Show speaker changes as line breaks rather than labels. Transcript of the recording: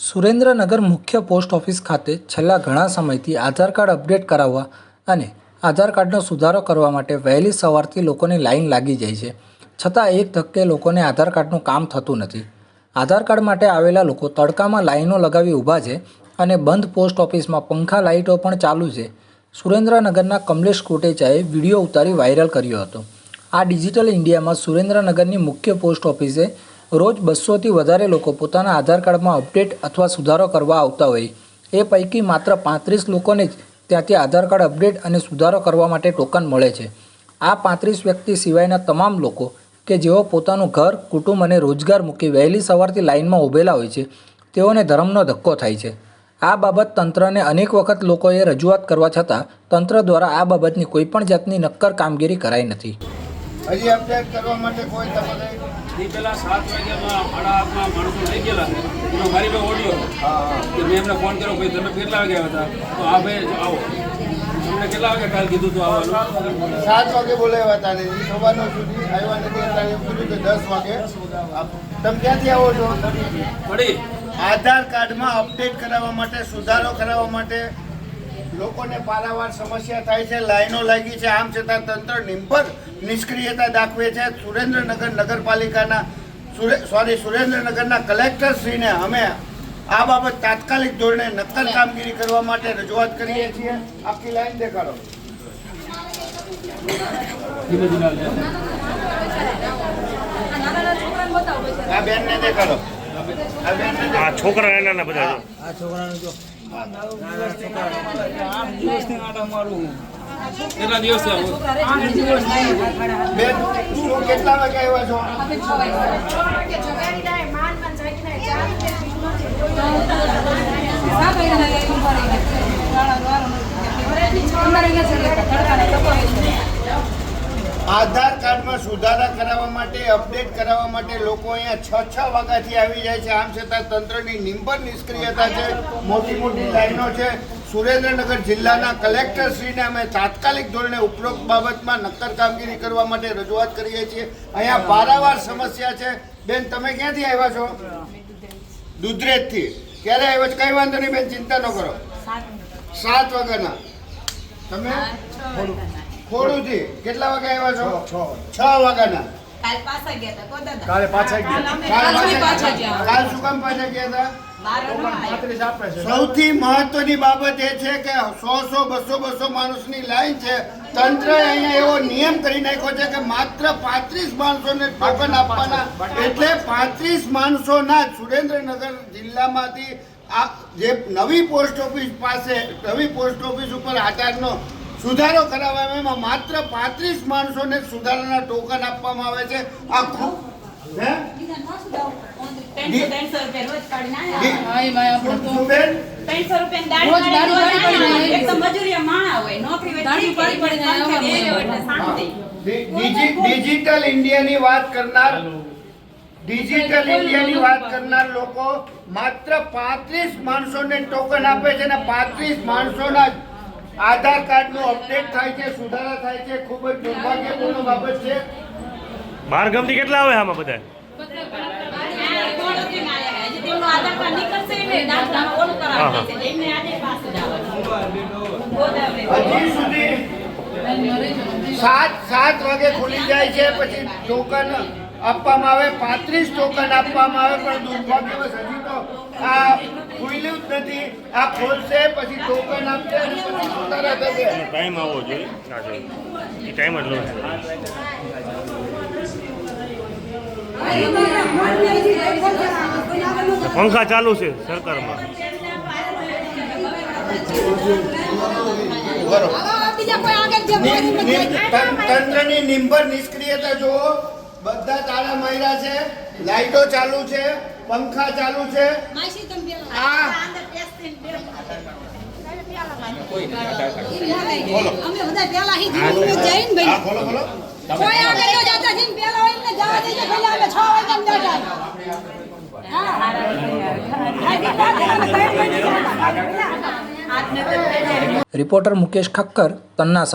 સુરેન્દ્રનગર મુખ્ય post office ખાતે છેલ્લા ઘણા સમયથી આધાર કાર્ડ અપડેટ કરાવવા અને આધાર કાર્ડનો સુધારો કરવા માટે વહેલી સવારથી લોકોની લાઈન લાગી જાય છે. છતાં એક ધક્કે લોકોને આધાર કાર્ડનું કામ થતું નથી. આધાર કાર્ડ માટે આવેલા લોકો તડકામાં લાઈનો લગાવી ઊભા છે અને બંધ પોસ્ટ ઓફિસમાં પંખા લાઇટો પણ ચાલુ છે. સુરેન્દ્રનગરના કમલેશ કોટેચાએ વીડિયો ઉતારી વાયરલ કર્યો હતો. આ ડિજિટલ ઇન્ડિયામાં સુરેન્દ્રનગરની મુખ્ય પોસ્ટ ઓફિસે રોજ બસોથી વધારે લોકો પોતાના આધાર કાર્ડમાં અપડેટ અથવા સુધારો કરવા આવતા હોય. એ પૈકી માત્ર પાંત્રીસ લોકોને જ ત્યાંથી આધાર કાર્ડ અપડેટ અને સુધારો કરવા માટે ટોકન મળે છે. આ પાંત્રીસ વ્યક્તિ સિવાયના તમામ લોકો કે જેઓ પોતાનું ઘર, કુટુંબ અને રોજગાર મૂકી વહેલી સવારથી લાઇનમાં ઊભેલા હોય છે, તેઓને ધર્મનો ધક્કો થાય છે. આ બાબત તંત્રને અનેક વખત લોકોએ રજૂઆત કરવા છતાં તંત્ર દ્વારા આ બાબતની કોઈપણ જાતની નક્કર કામગીરી કરાઈ નથી.
હજી અપડેટ કરવા માટે કોઈ તમારે
એ પેલા સાત વાગ્યામાં સાડા આઠમાં માણસો લઈ ગયેલા એનો મારી ભાઈ ઓડિયો કે મેં એમને ફોન કર્યો ભાઈ તમે કેટલા વાગે આવ્યા હતા? તો આ ભાઈ આવો. તમને કેટલા વાગે કાલ કીધું હતું આવવાનું?
સાત વાગે બોલાવ્યા હતા ને સવારનો સુધી આવ્યા નથી. એટલે એમ કીધું કે દસ વાગે તમે ક્યાંથી આવો છો?
પડી.
આધાર કાર્ડમાં અપડેટ કરાવવા માટે સુધારો કરાવવા માટે લોકોને પારાવાર સમસ્યા થાય છે લાઈનો લાગી છે આમ છતાં તંત્ર નિંભર નિષ્ક્રિયતા દાખવે છે સુરેન્દ્રનગર નગરપાલિકાના સુરે- સોરી સુરેન્દ્રનગરના કલેક્ટર શ્રીને અમે આ બાબત તાત્કાલિક ધોરણે નક્કર કામગીરી કરવા માટે રજૂઆત કરીએ છીએ આખી લાઈન દેખાડો. આ બેનને દેખાડો આ બેનને.
આ છોકરા નાના બધા જો.
કેટલા દિવસથી આવું
બેન શું કેટલા વાગે આવ્યા છો આધાર કાર્ડમાં સુધારા કરાવવા માટે અપડેટ કરાવવા માટે લોકો અહીંયા છ છ વાગ્યાથી આવી જાય છે. આમ છતાં તંત્રની નિંબર નિષ્ક્રિયતા છે મોટી મોટી લાઈનો છે. સુરેન્દ્રનગર જિલ્લાના કલેક્ટર શ્રીને અમે તાત્કાલિક ધોરણે ઉપરોક્ત બાબતમાં નક્કર કામગીરી કરવા માટે રજૂઆત કરીએ છીએ. અહીંયા પારાવાર સમસ્યા છે. બેન તમે ક્યાંથી આવ્યા છો? દુધરેજથી. ક્યારે આવ્યા છો? કઈ વાંધો નહીં બેન ચિંતા ન કરો. સાત વાગ્યાના. તમે? ખોડુથી કેટલા વાગે આવ્યા છો? છ વાગ્યાના.
કાલ પાછા ગયા હતા કો દાદા?
કાલે પાછા
કાલ પાછા ગયા.
કાલ શું કામ પાછા ગયા હતા
બારો નો આવ્યો.
સૌથી મહત્વની બાબત એ છે કે સો સો બસો બસો માણસની લાઈન છે. તંત્ર અહીંયા એવો નિયમ કરી નાખ્યો છે કે માત્ર પાંત્રીસ માણસોને ટોકન આપવાના. એટલે પાંત્રીસ માણસોના સુરેન્દ્રનગર જિલ્લામાંથી આ જે નવી પોસ્ટ ઓફિસ પાસે નવી પોસ્ટ ઓફિસ ઉપર આધારનો સુધારો કરાવવામાં માત્ર પાંત્રીસ માણસોને સુધારાના ટોકન આપવામાં આવે છે. આ ખૂબ ડિજિટલ ઇન્ડિયાની વાત કરનાર ડિજિટલ ઇન્ડિયાની વાત કરનાર લોકો માત્ર પાંત્રીસ માણસોને ટોકન આપે છે અને પાંત્રીસ માણસોના જ આધાર કાર્ડનું અપડેટ થાય છે સુધારા થાય છે ખૂબ જ દુર્ભાગ્યપૂર્ણ બાબત છે
બાર ગામથી કેટલા આવે આમાં બધા.
હજી
સુધી સાત સાત વાગે ખુલી જાય છે પછી ટોકન આપવામાં આવે પાંત્રીસ ટોકન આપવામાં આવે પણ દુર્ભાગ્યવશ હજી આ ખુલ્યું જ નથી. આ ખોલશે પછી ટોકન આપશે અને પછી સુધારા થશે
ટાઈમ આવવો જોઈએ. એ ટાઈમ જ લો. પંખા ચાલુ છે સરકારમાં.
તંત્રની નિંબર નિષ્ક્રિયતા જુઓ. બધા તાળા માર્યા છે. લાઈટો ચાલુ છે. પંખા ચાલુ છે. આ
અંદર બેસીને બે-
અમે બધા પેલા અહીં જીવન જઈને ભાઈ
આ ખોલો ખોલો
કોઈ આગળ ન જતા જીન પેલા હોય ને જવા દેજો પેલા અમે 6 વાગ્યા બેઠા
હાથને તો
રિપોર્ટર મુકેશ ખક્કર તન્ના